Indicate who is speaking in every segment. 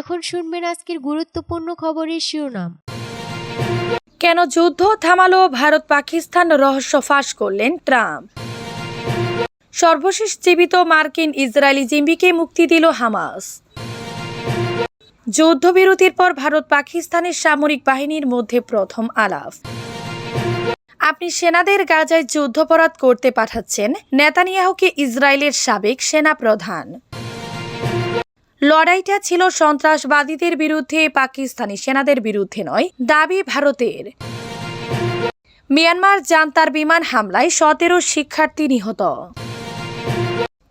Speaker 1: এখন শুনবেন আজকের গুরুত্বপূর্ণ খবরের শিরোনাম
Speaker 2: কেন যুদ্ধ থামালো ভারত পাকিস্তান রহস্য ফাঁস করলেন ট্রাম্প সর্বশেষ জীবিত মার্কিন ইসরায়েলি জিম্বিকে মুক্তি দিল হামাস যুদ্ধবিরতির পর ভারত পাকিস্তানের সামরিক বাহিনীর মধ্যে প্রথম আলাপ আপনি সেনাদের গাজায় যুদ্ধপরাধ করতে পাঠাচ্ছেন নেতানিয়াহুকে ইসরায়েলের সাবেক সেনা প্রধান লড়াইটা ছিল সন্ত্রাসবাদীদের বিরুদ্ধে পাকিস্তানি সেনাদের বিরুদ্ধে নয় দাবি ভারতের মিয়ানমার জান্তার বিমান হামলায় সতেরো শিক্ষার্থী নিহত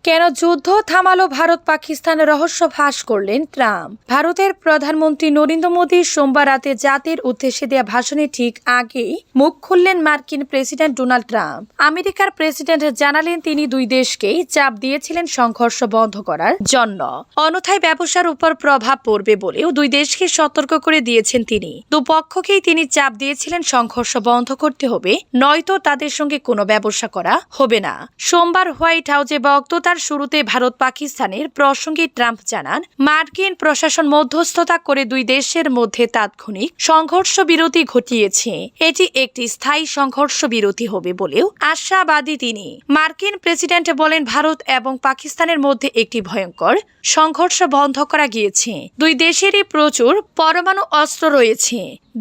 Speaker 2: কেন যুদ্ধ থামালো ভারত পাকিস্তান রহস্য ফাঁস করলেন ট্রাম্প ভারতের প্রধানমন্ত্রী নরেন্দ্র মোদী সোমবার রাতে জাতির উদ্দেশ্যে দেয়া ভাষণে ঠিক আগেই মুখ খুললেন মার্কিন প্রেসিডেন্ট ডোনাল্ড ট্রাম্প আমেরিকার প্রেসিডেন্ট জানালেন তিনি দুই দেশকেই চাপ দিয়েছিলেন সংঘর্ষ বন্ধ করার জন্য অনথায় ব্যবসার উপর প্রভাব পড়বে বলেও দুই দেশকে সতর্ক করে দিয়েছেন তিনি দুপক্ষকেই তিনি চাপ দিয়েছিলেন সংঘর্ষ বন্ধ করতে হবে নয়তো তাদের সঙ্গে কোনো ব্যবসা করা হবে না সোমবার হোয়াইট হাউসে বক্ততার সপ্তাহের শুরুতে ভারত পাকিস্তানের প্রসঙ্গে ট্রাম্প জানান মার্কিন প্রশাসন মধ্যস্থতা করে দুই দেশের মধ্যে তাৎক্ষণিক সংঘর্ষ বিরতি ঘটিয়েছে এটি একটি স্থায়ী সংঘর্ষ বিরতি হবে বলেও আশাবাদী তিনি মার্কিন প্রেসিডেন্ট বলেন ভারত এবং পাকিস্তানের মধ্যে একটি ভয়ঙ্কর সংঘর্ষ বন্ধ করা গিয়েছে দুই দেশেরই প্রচুর পরমাণু অস্ত্র রয়েছে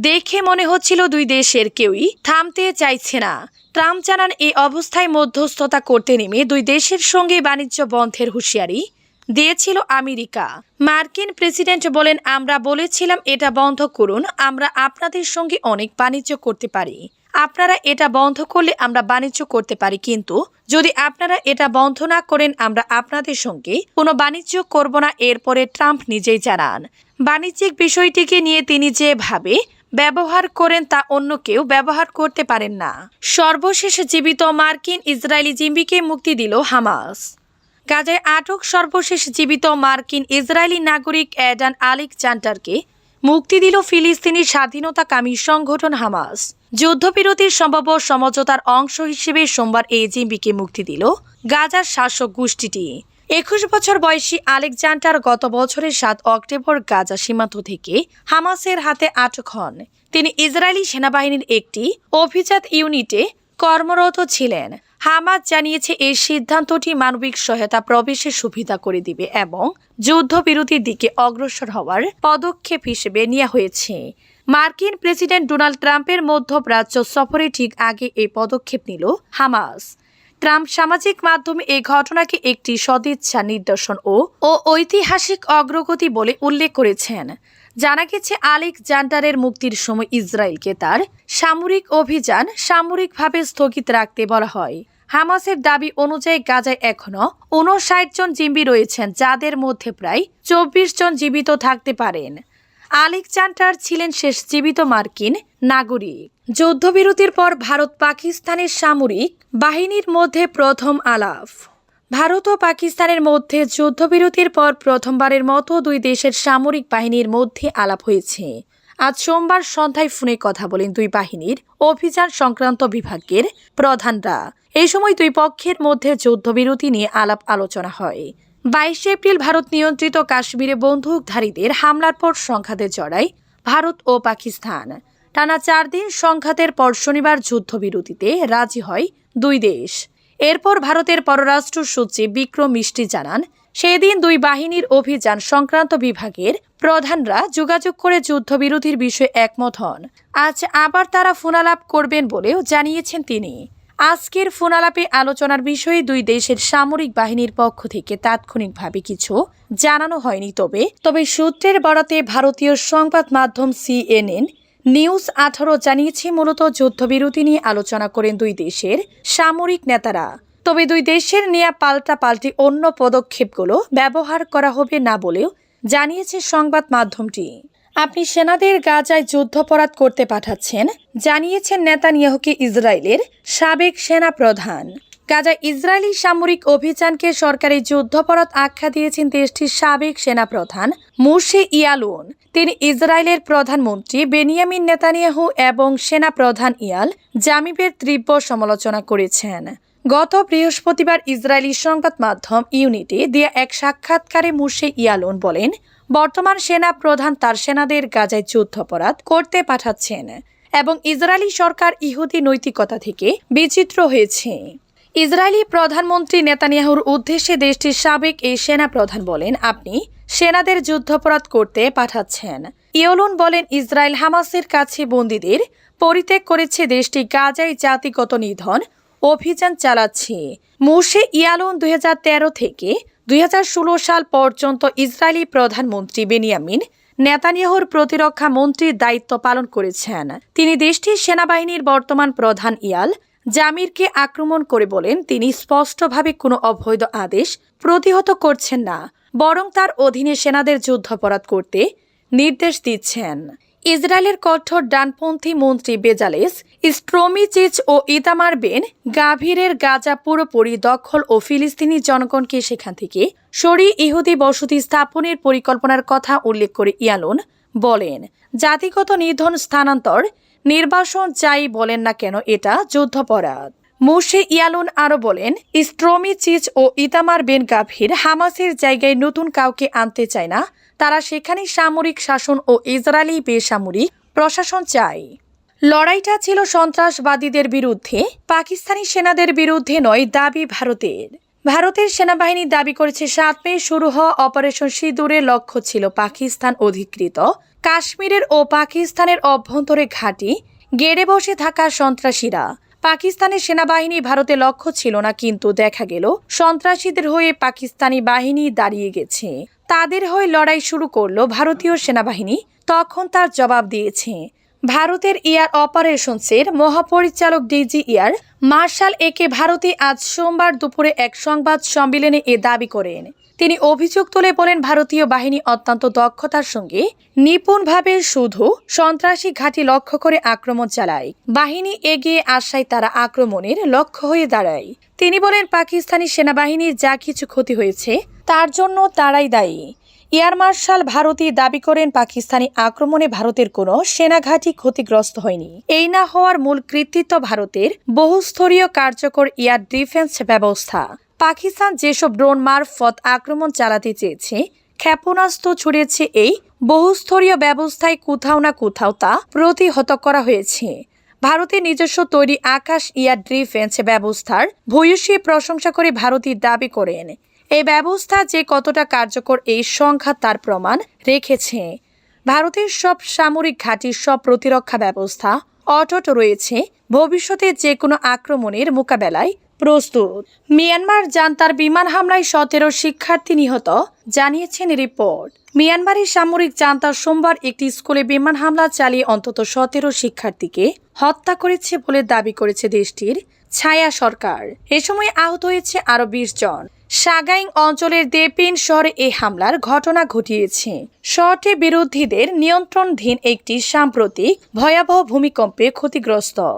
Speaker 2: দেখে মনে হচ্ছিল দুই দেশের কেউই থামতে চাইছে না ট্রাম্প জানান এই অবস্থায় মধ্যস্থতা করতে নেমে দুই দেশের সঙ্গে বাণিজ্য বন্ধের হুঁশিয়ারি দিয়েছিল আমেরিকা মার্কিন প্রেসিডেন্ট বলেন আমরা বলেছিলাম এটা বন্ধ করুন আমরা আপনাদের সঙ্গে অনেক বাণিজ্য করতে পারি আপনারা এটা বন্ধ করলে আমরা বাণিজ্য করতে পারি কিন্তু যদি আপনারা এটা বন্ধ না করেন আমরা আপনাদের সঙ্গে কোনো বাণিজ্য করব না এরপরে ট্রাম্প নিজেই জানান বাণিজ্যিক বিষয়টিকে নিয়ে তিনি যেভাবে ব্যবহার করেন তা অন্য কেউ ব্যবহার করতে পারেন না সর্বশেষ জীবিত মার্কিন ইসরায়েলি জিম্বিকে মুক্তি দিল হামাস গাজায় আটক সর্বশেষ জীবিত মার্কিন ইসরায়েলি নাগরিক অ্যাডান চান্টারকে মুক্তি দিল ফিলিস্তিনি স্বাধীনতাকামী সংগঠন হামাস যুদ্ধবিরতির সম্ভাব্য সমঝোতার অংশ হিসেবে সোমবার এই জিম্বিকে মুক্তি দিল গাজার শাসক গোষ্ঠীটি একুশ বছর বয়সী আলেকজান্ডার গত বছরের সাত অক্টোবর গাজা সীমান্ত থেকে হামাসের হাতে আটক হন তিনি ইসরায়েলি সেনাবাহিনীর একটি অভিজাত ইউনিটে কর্মরত ছিলেন হামাস জানিয়েছে এই সিদ্ধান্তটি মানবিক সহায়তা প্রবেশের সুবিধা করে দিবে এবং যুদ্ধবিরতির দিকে অগ্রসর হওয়ার পদক্ষেপ হিসেবে নেওয়া হয়েছে মার্কিন প্রেসিডেন্ট ডোনাল্ড ট্রাম্পের মধ্যপ্রাচ্য সফরে ঠিক আগে এই পদক্ষেপ নিল হামাস ট্রাম্প সামাজিক মাধ্যমে এই ঘটনাকে একটি সদিচ্ছা নিদর্শন ও ও ঐতিহাসিক অগ্রগতি বলে উল্লেখ করেছেন জানা গেছে আলেকজান্ডারের মুক্তির সময় ইসরায়েলকে তার সামরিক অভিযান সামরিকভাবে স্থগিত রাখতে বলা হয় হামাসের দাবি অনুযায়ী গাজায় এখনও উনষাট জন জিম্বি রয়েছেন যাদের মধ্যে প্রায় চব্বিশ জন জীবিত থাকতে পারেন আলেকজান্ডার ছিলেন শেষ জীবিত মার্কিন নাগরিক যুদ্ধবিরতির পর ভারত পাকিস্তানের সামরিক বাহিনীর মধ্যে প্রথম আলাপ ভারত ও পাকিস্তানের মধ্যে যুদ্ধবিরতির পর প্রথমবারের মতো দুই দেশের সামরিক বাহিনীর মধ্যে আলাপ হয়েছে আজ সোমবার সন্ধ্যায় ফোনে কথা বলেন দুই বাহিনীর অভিযান সংক্রান্ত বিভাগের প্রধানরা এই সময় দুই পক্ষের মধ্যে যুদ্ধবিরতি নিয়ে আলাপ আলোচনা হয় বাইশে এপ্রিল ভারত নিয়ন্ত্রিত কাশ্মীরে বন্দুকধারীদের হামলার পর সংঘাতে জড়ায় ভারত ও পাকিস্তান টানা চার দিন সংঘাতের পর শনিবার যুদ্ধবিরতিতে রাজি হয় দুই দেশ এরপর ভারতের পররাষ্ট্র সচিব বিক্রম মিষ্টি জানান সেদিন দুই বাহিনীর অভিযান সংক্রান্ত বিভাগের প্রধানরা যোগাযোগ করে যুদ্ধবিরতির বিষয়ে একমত হন আজ আবার তারা ফোনালাপ করবেন বলেও জানিয়েছেন তিনি আজকের আলাপে আলোচনার বিষয়ে দুই দেশের সামরিক বাহিনীর পক্ষ থেকে তাৎক্ষণিকভাবে কিছু জানানো হয়নি তবে তবে সূত্রের বরাতে ভারতীয় সংবাদ মাধ্যম সিএনএন নিউজ আঠারো জানিয়েছে মূলত যুদ্ধবিরতি নিয়ে আলোচনা করেন দুই দেশের সামরিক নেতারা তবে দুই দেশের নেয়া পাল্টা পাল্টি অন্য পদক্ষেপগুলো ব্যবহার করা হবে না বলেও জানিয়েছে সংবাদ মাধ্যমটি আপনি সেনাদের গাজায় যুদ্ধাপরাধ করতে পাঠাচ্ছেন জানিয়েছেন নেতানিয়াহুকে ইসরায়েলের সাবেক সেনা প্রধান গাজা ইসরায়েলি সামরিক অভিযানকে সরকারি যুদ্ধাপরাধ আখ্যা দিয়েছেন দেশটির সাবেক সেনাপ্রধান মুর্শি ইয়ালুন তিনি ইসরায়েলের প্রধানমন্ত্রী বেনিয়ামিন নেতানিয়াহু এবং সেনাপ্রধান ইয়াল জামিবের তীব্র সমালোচনা করেছেন গত বৃহস্পতিবার ইসরায়েলি সংবাদ মাধ্যম ইউনিটে দেয়া এক সাক্ষাৎকারে মুর্শি ইয়ালুন বলেন বর্তমান সেনা প্রধান তার সেনাদের গাজায় যুদ্ধাপরাধ করতে পাঠাচ্ছেন এবং ইসরায়েলি সরকার ইহুদি নৈতিকতা থেকে বিচিত্র হয়েছে ইসরায়েলি প্রধানমন্ত্রী নেতানিয়াহুর উদ্দেশ্যে দেশটির সাবেক এই সেনা প্রধান বলেন আপনি সেনাদের যুদ্ধাপরাধ করতে পাঠাচ্ছেন ইয়লুন বলেন ইসরায়েল হামাসের কাছে বন্দীদের পরিত্যাগ করেছে দেশটি গাজায় জাতিগত নিধন অভিযান চালাচ্ছে মুর্শে ইয়ালুন দুই থেকে দুই সাল পর্যন্ত ইসরায়েলি প্রধানমন্ত্রী বেনিয়ামিন নেতানিয়াহুর প্রতিরক্ষা মন্ত্রীর দায়িত্ব পালন করেছেন তিনি দেশটির সেনাবাহিনীর বর্তমান প্রধান ইয়াল জামিরকে আক্রমণ করে বলেন তিনি স্পষ্টভাবে কোনো অবৈধ আদেশ প্রতিহত করছেন না বরং তার অধীনে সেনাদের যুদ্ধাপরাধ করতে নির্দেশ দিচ্ছেন ইসরায়েলের কঠোর ডানপন্থী মন্ত্রী বেজালেস স্ট্রোমিচিচ ও ইতামার বেন গাভীরের গাজা পুরোপুরি দখল ও ফিলিস্তিনি জনগণকে সেখান থেকে সরি ইহুদি বসতি স্থাপনের পরিকল্পনার কথা উল্লেখ করে ইয়ালুন বলেন জাতিগত নিধন স্থানান্তর নির্বাসন চাই বলেন না কেন এটা যুদ্ধাপরাধ মোশে ইয়ালুন আরও বলেন স্ট্রোমিচিচ ও ইতামার বেন গাভীর হামাসের জায়গায় নতুন কাউকে আনতে চায় না তারা সেখানে সামরিক শাসন ও ইসরায়েলি বেসামরিক প্রশাসন চায় লড়াইটা ছিল সন্ত্রাসবাদীদের বিরুদ্ধে পাকিস্তানি সেনাদের বিরুদ্ধে নয় দাবি ভারতের ভারতের সেনাবাহিনী দাবি করেছে সাত মে শুরু হওয়া অপারেশন সিঁদুরের লক্ষ্য ছিল পাকিস্তান অধিকৃত কাশ্মীরের ও পাকিস্তানের অভ্যন্তরে ঘাঁটি গেড়ে বসে থাকা সন্ত্রাসীরা পাকিস্তানের সেনাবাহিনী ভারতে লক্ষ্য ছিল না কিন্তু দেখা গেল সন্ত্রাসীদের হয়ে পাকিস্তানি বাহিনী দাঁড়িয়ে গেছে তাদের হয়ে লড়াই শুরু করলো ভারতীয় সেনাবাহিনী তখন তার জবাব দিয়েছে ভারতের এয়ার অপারেশনসের মহাপরিচালক ডিজি ইয়ার মার্শাল একে ভারতে আজ সোমবার দুপুরে এক সংবাদ সম্মেলনে এ দাবি করেন তিনি অভিযোগ তুলে বলেন ভারতীয় বাহিনী অত্যন্ত দক্ষতার সঙ্গে নিপুণভাবে শুধু সন্ত্রাসী ঘাঁটি লক্ষ্য করে আক্রমণ চালায় বাহিনী এগিয়ে আসায় তারা আক্রমণের লক্ষ্য হয়ে দাঁড়ায় তিনি বলেন পাকিস্তানি সেনাবাহিনীর যা কিছু ক্ষতি হয়েছে তার জন্য তারাই দায়ী এয়ার মার্শাল ভারতী দাবি করেন পাকিস্তানি আক্রমণে ভারতের কোনো সেনাঘাঁটি ক্ষতিগ্রস্ত হয়নি এই না হওয়ার মূল কৃতিত্ব ভারতের বহুস্তরীয় কার্যকর এয়ার ডিফেন্স ব্যবস্থা পাকিস্তান যেসব ড্রোন মারফত আক্রমণ চালাতে চেয়েছে ক্ষেপণাস্ত্র ছড়িয়েছে এই বহুস্তরীয় ব্যবস্থায় কোথাও না কোথাও তা প্রতিহত করা হয়েছে ভারতের নিজস্ব তৈরি আকাশ ইয়ার ডিফেন্স ব্যবস্থার ভূয়সী প্রশংসা করে ভারতী দাবি করেন এই ব্যবস্থা যে কতটা কার্যকর এই সংখ্যা তার প্রমাণ রেখেছে ভারতের সব সামরিক ঘাঁটির সব প্রতিরক্ষা ব্যবস্থা অটট রয়েছে ভবিষ্যতে যে কোনো আক্রমণের মোকাবেলায় প্রস্তুত মিয়ানমার জান্তার বিমান হামলায় সতেরো শিক্ষার্থী নিহত জানিয়েছেন রিপোর্ট মিয়ানমারের সামরিক জান্তা সোমবার একটি স্কুলে বিমান হামলা চালিয়ে অন্তত সতেরো শিক্ষার্থীকে হত্যা করেছে বলে দাবি করেছে দেশটির ছায়া সরকার এ সময় আহত হয়েছে আরও বিশ জন সাগাইং অঞ্চলের দেপিন শহরে এই হামলার ঘটনা ঘটিয়েছে শহরটি বিরোধীদের নিয়ন্ত্রণধীন একটি সাম্প্রতিক ভয়াবহ ভূমিকম্পে ক্ষতিগ্রস্ত